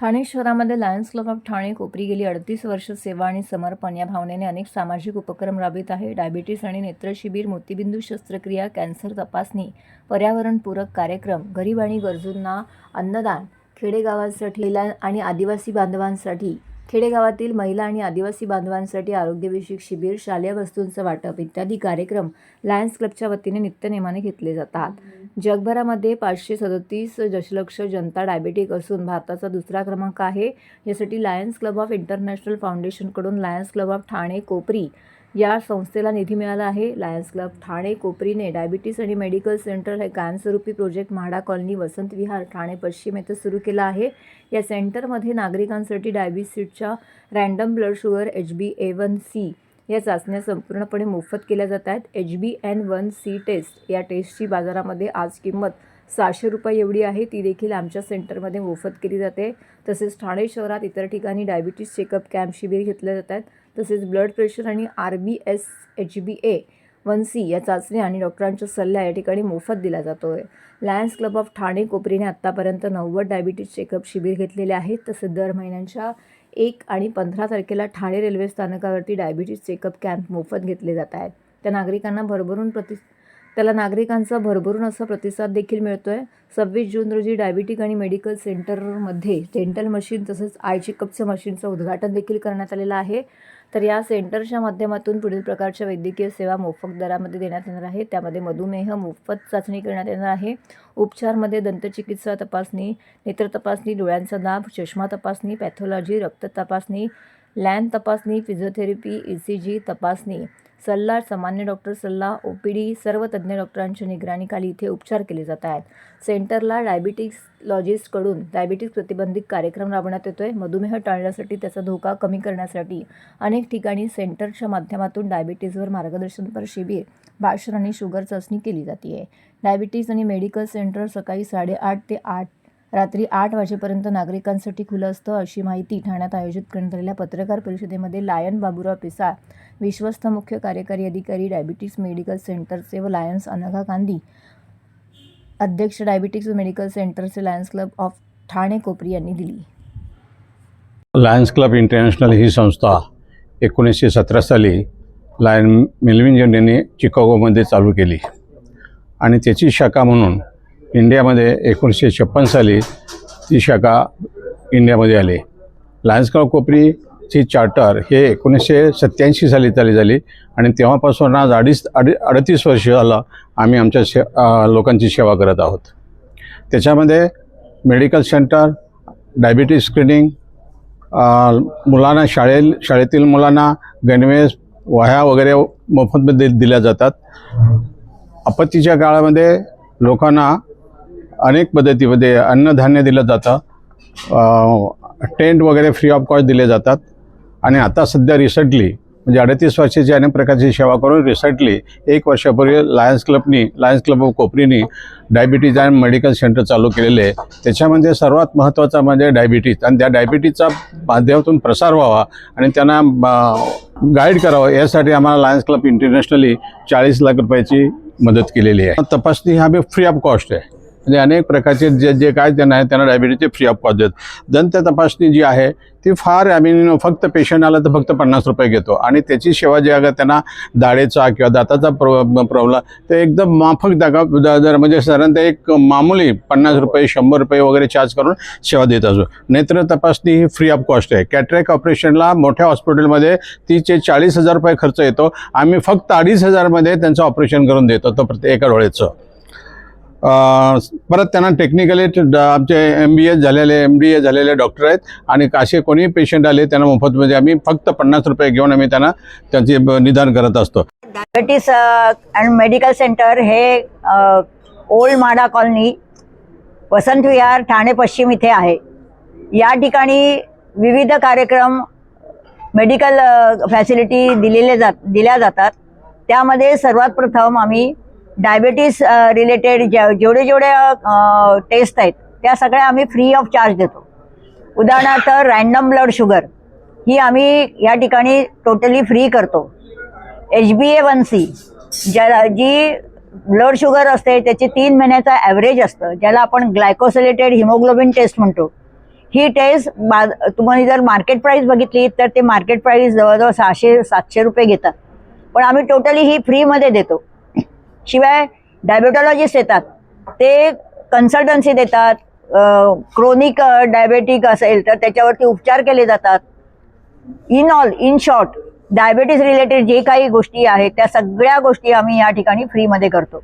ठाणे शहरामध्ये lions club of Thane Kopri गेली अडतीस वर्ष सेवा आणि समर्पण या भावनेने अनेक सामाजिक उपक्रम राबवित आहे. डायबिटीस आणि नेत्र शिबिर मोतीबिंदू शस्त्रक्रिया कॅन्सर तपासणी पर्यावरणपूरक कार्यक्रम गरीब आणि गरजूंना अन्नदान खेडेगावांसाठी महिला आणि आदिवासी बांधवांसाठी खेडेगावातील महिला आणि आदिवासी बांधवांसाठी आरोग्यविषयक शिबिर शालेय वस्तूंचं वाटप इत्यादी कार्यक्रम लायन्स क्लबच्या वतीने नित्यनेमाने घेतले जातात. जगभरामध्ये पाचशे सदतीस दशलक्ष जनता डायबेटिक असून भारताचा दुसरा क्रमांक आहे. यासाठी Lions club of international फाउंडेशनकडून Lions Club of Thane Kopri या संस्थेला निधी मिळाला आहे. लायन्स क्लब ठाणे कोपरीने डायबिटीस आणि मेडिकल सेंटर हे कायमस्वरूपी प्रोजेक्ट म्हाडा कॉलनी वसंत विहार ठाणे पश्चिम येथे सुरू केला आहे. या सेंटरमध्ये नागरिकांसाठी डायबिटीसच्या random blood sugar H B A one C या चाचण्या संपूर्णपणे मोफत केल्या जात आहेत. H B N one C test या टेस्टची बाजारामध्ये आज किंमत सहाशे रुपये एवढी आहे. ती देखील आमच्या सेंटरमध्ये मोफत केली जाते. तसेच ठाणे शहरात इतर ठिकाणी डायबिटीस चेकअप कॅम्प शिबिर घेतले जात आहेत. तसेच ब्लड प्रेशर आणि R B S H B A one C या चाचण्या आणि डॉक्टरांच्या सल्ला या ठिकाणी मोफत दिला जातो आहे लायन्स क्लब ऑफ ठाणे कोपरीने आत्तापर्यंत नव्वद डायबिटीस चेकअप शिबिर घेतलेले आहेत. तसेच दर महिन्यांच्या एक आणि पंधरा तारखेला ठाणे रेल्वे स्थानकावरती डायबिटीस चेकअप कॅम्प मोफत घेतले जात आहेत. त्या नागरिकांना भरभरून प्रति त्याला नागरिकांचा भरभरून असा प्रतिसाद देखील मिळतो आहे सव्वीस जून रोजी डायबिटिक आणि मेडिकल सेंटरमध्ये डेंटल मशीन तसंच आय चेकअपचं मशीनचं उद्घाटन देखील करण्यात आलेलं आहे. तर या सेंटरच्या माध्यमातून पुढील प्रकारच्या वैद्यकीय सेवा मोफत दरामध्ये देण्यात येणार आहे. त्यामध्ये मधुमेह मोफत चाचणी करण्यात येणार आहे. उपचारमध्ये दंतचिकित्सा तपासणी नेत्र तपासणी डोळ्यांचा दाब चष्मा तपासणी पॅथॉलॉजी रक्त तपासणी लॅन तपासणी फिजिओथेरपी ई सी जी तपासणी. सल्ला सामान्य डॉक्टर सल्ला ओ पी डी सर्व तज्ज्ञ डॉक्टरांच्या निगराणीखाली इथे उपचार केले जात आहेत. सेंटरला डायबिटिक्सलॉजिस्टकडून डायबिटीस प्रतिबंधित कार्यक्रम राबवण्यात येतो आहे मधुमेह टाळण्यासाठी त्याचा धोका कमी करण्यासाठी अनेक ठिकाणी सेंटरच्या माध्यमातून डायबिटीजवर मार्गदर्शनपर शिबिर भाषण आणि शुगर चाचणी केली जाते आहे डायबिटीज आणि मेडिकल सेंटर सकाळी साडेआठ ते आठ रात्री आठ वाजेपर्यंत नागरिकांसाठी खुलं असतं अशी माहिती ठाण्यात आयोजित करण्यात आलेल्या पत्रकार परिषदेमध्ये लायन बाबुराव पिसाळ विश्वस्त मुख्य कार्यकारी अधिकारी डायबिटीस मेडिकल सेंटरचे व लायन्स अनघा गांधी अध्यक्ष डायबिटीस मेडिकल सेंटरचे lions club of Thane Kopri यांनी दिली. लायन्स क्लब इंटरनॅशनल ही संस्था एकोणीसशे सतरा साली लायन मेल्विन यांनी चिकागोमध्ये चालू केली. आणि त्याची शाखा म्हणून इंडियामध्ये एकोणीसशे छप्पन साली ती शाखा इंडियामध्ये आली. लायन्स क्लब कोपरीची चार्टर हे एकोणीसशे सत्याऐंशी साली चाली झाली आणि तेव्हापासून आज अडीच अडी अडतीस वर्ष झालं आम्ही आमच्या शे लोकांची सेवा करत आहोत. त्याच्यामध्ये मेडिकल सेंटर डायबिटीज स्क्रीनिंग मुलांना शाळे शाळेतील मुलांना गणवेश वह्या वगैरे मोफतमध्ये दिल्या जातात. आपत्तीच्या काळामध्ये लोकांना अनेक पद्धतीमध्ये अन्नधान्य दिलं जातं. टेंट वगैरे फ्री ऑफ कॉस्ट दिले जातात. आणि आता सध्या रिसेंटली म्हणजे अडतीस वर्षाची अनेक प्रकारची सेवा करून रिसेंटली एक वर्षापूर्वी लायन्स क्लबनी लायन्स क्लब ऑफ कोपरीनी डायबिटीज अँड मेडिकल सेंटर चालू केलेले आहे. त्याच्यामध्ये सर्वात महत्त्वाचा म्हणजे डायबिटीज आणि त्या डायबिटीजचा माध्यमातून प्रसार व्हावा आणि त्यांना गाईड करावं. यासाठी आम्हाला लायन्स क्लब इंटरनॅशनली चाळीस लाख रुपयाची मदत केलेली आहे. तपासणी हा बी फ्री ऑफ कॉस्ट आहे. म्हणजे अनेक प्रकारचे जे जे काय त्यांना आहे त्यांना डायबिटीजचे फ्री ऑफ कॉस्ट देत दंत तपासणी जी आहे ती फार आम्ही फक्त पेशंट आला तर फक्त पन्नास रुपये घेतो. आणि त्याची सेवा जी आहे त्यांना दाढेचा किंवा दाताचा प्र प्रॉब्लेम ते एकदम माफक दगा दर म्हणजे साधारणतः एक मामूली पन्नास रुपये शंभर रुपये वगैरे चार्ज करून सेवा देत असो. नेत्र तपासणी ही फ्री ऑफ कॉस्ट आहे. कॅटरॅक ऑपरेशनला मोठ्या हॉस्पिटलमध्ये तीचे चाळीस हजार रुपये खर्च येतो. आम्ही फक्त अडीच हजारमध्ये त्यांचं ऑपरेशन करून देतो तो प्रत्येक एका डोळ्याचं. परत त्यांना टेक्निकली आमचे एम बी एस झालेले एम डी ए झालेले डॉक्टर आहेत. आणि असे कोणी पेशंट आले त्यांना मोफतमध्ये म्हणजे आम्ही फक्त पन्नास रुपये घेऊन आम्ही त्यांना त्यांचे निदान करत असतो. डायबिटीस अँड मेडिकल सेंटर हे ओल्ड माडा कॉलनी वसंत विहार ठाणे पश्चिम इथे आहे. या ठिकाणी विविध कार्यक्रम मेडिकल फॅसिलिटी दिलेले जात दिल्या जातात. त्यामध्ये सर्वात प्रथम आम्ही डायबेटीस रिलेटेड जेवढे जेवढे टेस्ट आहेत त्या सगळ्या आम्ही फ्री ऑफ चार्ज देतो. उदाहरणार्थ रँडम ब्लड शुगर ही आम्ही या ठिकाणी टोटली फ्री करतो. H B A one C ज्या जी ब्लड शुगर असते त्याची तीन महिन्याचा ॲव्हरेज असतं ज्याला आपण ग्लायकोसिलेटेड हिमोग्लोबिन टेस्ट म्हणतो. ही टेस्ट बा तुम्हाला जर मार्केट प्राईस बघितली तर ते मार्केट प्राईस जवळजवळ सहाशे सातशे रुपये घेतात. पण आम्ही टोटली ही फ्रीमध्ये देतो. शिवाय डायबेटॉलॉजिस्ट येतात. ते कन्सल्टन्सी देतात क्रोनिक डायबेटिक असेल तर त्याच्यावरती उपचार केले जातात. In all in short diabetes related जे काही गोष्टी आहेत त्या सगळ्या गोष्टी आम्ही या ठिकाणी फ्रीमध्ये करतो.